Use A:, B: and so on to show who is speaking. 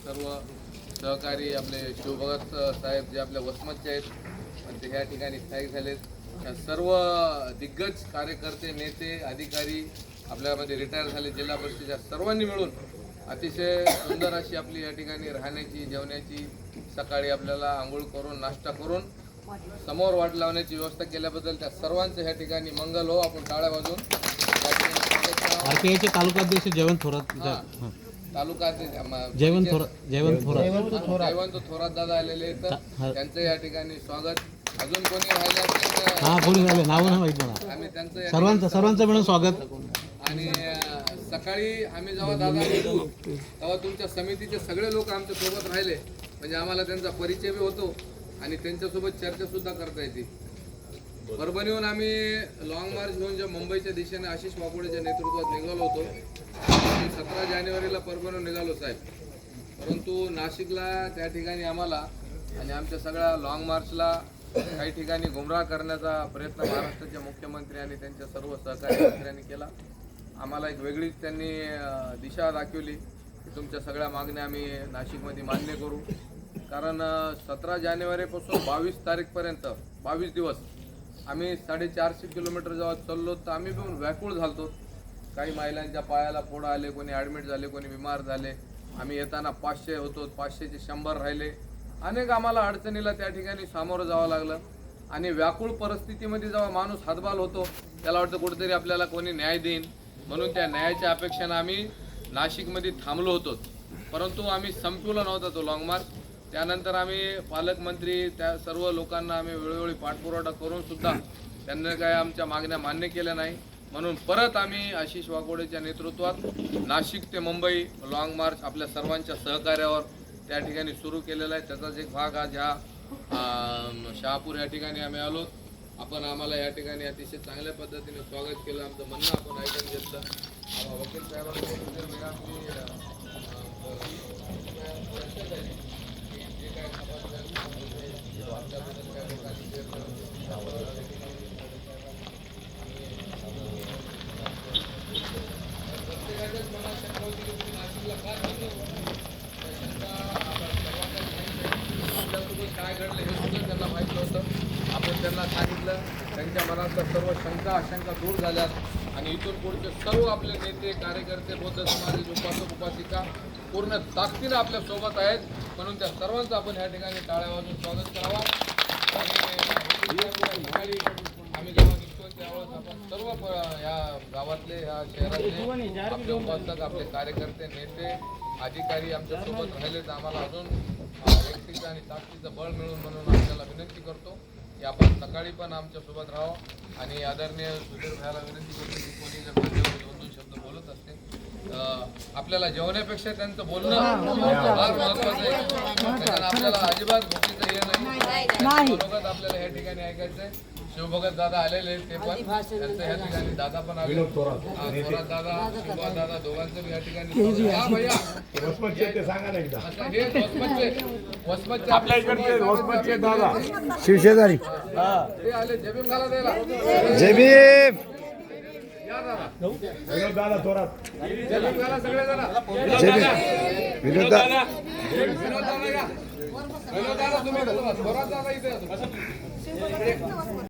A: सर्व सहकारी आपले शिवभगत साहेब जे आपल्या वसमतचे आहेत आणि ते ह्या ठिकाणी स्थायिक झालेत त्या सर्व दिग्गज कार्यकर्ते नेते अधिकारी आपल्यामध्ये रिटायर झाले जिल्हा परिषदेच्या सर्वांनी मिळून अतिशय सुंदर अशी आपली या ठिकाणी राहण्याची जेवण्याची सकाळी आपल्याला आंघोळ करून नाश्ता करून समोर वाट लावण्याची व्यवस्था केल्याबद्दल त्या सर्वांचं ह्या ठिकाणी मंगल हो आपण टाळ्या.
B: आरपीआयचे तालुकाध्यक्ष जयवंत थोरात.
A: तालुका
B: जयवंत थोरात जयवंत थोरात
A: जयवंत थोरात दादा आलेले आहेत
B: हा.
A: त्यांचं या ठिकाणी स्वागत. अजून कोणी राहिले असतील तर
B: हा कोणी झाले नाव नाही माहीत मला.
A: आम्ही त्यांचं या
B: सर्वांचं सर्वांचं मिळून स्वागत.
A: आणि अं, सकाळी आम्ही जेव्हा दादा भेटू तेव्हा तुमच्या समितीचे सगळे लोक आमच्यासोबत राहिले. म्हणजे आम्हाला त्यांचा परिचय बी होतो आणि त्यांच्यासोबत चर्चा सुद्धा करता येते. परभणीहून आम्ही लॉंग मार्च घेऊन जे मुंबईच्या दिशेने आशिष वाकोडेच्या नेतृत्वात निघालो होतो. सतरा जानेवारीला परभणीहून निघालो साहेब. परंतु नाशिकला त्या ठिकाणी आम्हाला आणि आमच्या सगळ्या लॉंग मार्चला काही ठिकाणी गुमराह करण्याचा प्रयत्न महाराष्ट्राचे मुख्यमंत्री आणि त्यांच्या सर्व सहकारी मंत्र्यांनी केला. आम्हाला एक वेगळीच त्यांनी दिशा दाखवली की तुमच्या सगळ्या मागण्या आम्ही नाशिकमध्ये मान्य करू. कारण सतरा जानेवारीपासून बावीस तारीखपर्यंत बावीस दिवस आम्ही साडेचारशे किलोमीटर जेव्हा चाललो तर आम्ही पण व्याकुळ झालतो. काही महिलांच्या पायाला फोड आले कोणी ॲडमिट झाले कोणी बिमार झाले. आम्ही येताना पाचशे होतो पाचशेचे शंभर राहिले. अनेक आम्हाला अडचणीला त्या ठिकाणी सामोरं जावं लागलं. आणि व्याकुळ परिस्थितीमध्ये जेव्हा माणूस हातबाल होतो त्याला वाटतं कुठेतरी आपल्याला कोणी न्याय देईन. म्हणून त्या न्यायाच्या अपेक्षेनं आम्ही नाशिकमध्ये थांबलो होतो. परंतु आम्ही संपवला नव्हता तो लॉंग मार्च त्यानंतर आम्ही पालकमंत्री त्या सर्व लोकांना आम्ही वेळोवेळी पाठपुरवठा करूनसुद्धा त्यांना त्यांनी काय आमच्या मागण्या मान्य केल्या नाही. म्हणून परत आम्ही आशिष वाकोडेच्या नेतृत्वात नाशिक ते मुंबई लॉंग मार्च आपल्या सर्वांच्या सहकार्यावर त्या ठिकाणी सुरू केलेला आहे. त्याचाच एक भाग आज ह्या शहापूर या ठिकाणी आम्ही आलो. आपण आम्हाला या ठिकाणी अतिशय चांगल्या पद्धतीने स्वागत केलं. आमचं म्हणणं आपण ऐकून घेतलं. वकील साहेबांना वेळा आमची, अं, आपल्यासोबत काय घडलं हे सुद्धा त्यांना माहीत नव्हतं. आपण त्यांना सांगितलं. त्यांच्या मनातल्या सर्व शंका आशंका दूर झाल्यात. आणि इथून पुढचे सर्व आपले नेते कार्यकर्ते बौद्ध समाज उपासक उपासिका पूर्ण ताकदीनं आपल्यासोबत आहेत. म्हणून त्या सर्वांचं आपण या ठिकाणी टाळ्या वाजून स्वागत करावा. आणि आम्ही जेव्हा निघतो त्यावेळेस आपण सर्व या गावातले या शहरातले आपले उपासक आपले कार्यकर्ते नेते अधिकारी आमच्या राहिले तर आम्हाला अजून व्यक्तीचं आणि ताकदीचं बळ मिळून म्हणून आपल्याला विनंती करतो की आपण सकाळी पण आमच्यासोबत राहावं. आणि आदरणीय सुधीर भाईला विनंती करतो की कोणी जर दोन दोन शब्द बोलत असतील अ, आपल्याला जेवण्यापेक्षा त्यांचं बोलणं फार महत्वाचं आहे. आपल्याला अजिबात भूकीचं हे नाही. आपल्याला या ठिकाणी ऐकायचंय. शिवभगत दादा आलेले ते पण. त्यांचं या ठिकाणी दादा पण आले. थोरात. दादा शिवा दादा. दोघांचं या ठिकाणी हा भैया.
C: वसमतचे ते सांगा ना एकदा.
A: आता हे वसमतचे वसमतचे
C: आपल्या इकडचे वसमतचे दादा.
D: शिवशेजारी.
A: ते आले जमीन घाला द्यायला
D: जय भीम
A: या दादा.
C: विनोद दादा थोरात.
A: जमीन घाला सगळे जण
D: जय भीम विनोद दा-
A: विनोद दादा. या. विनोद दादा तुम्ही थोरात दादा इथे या.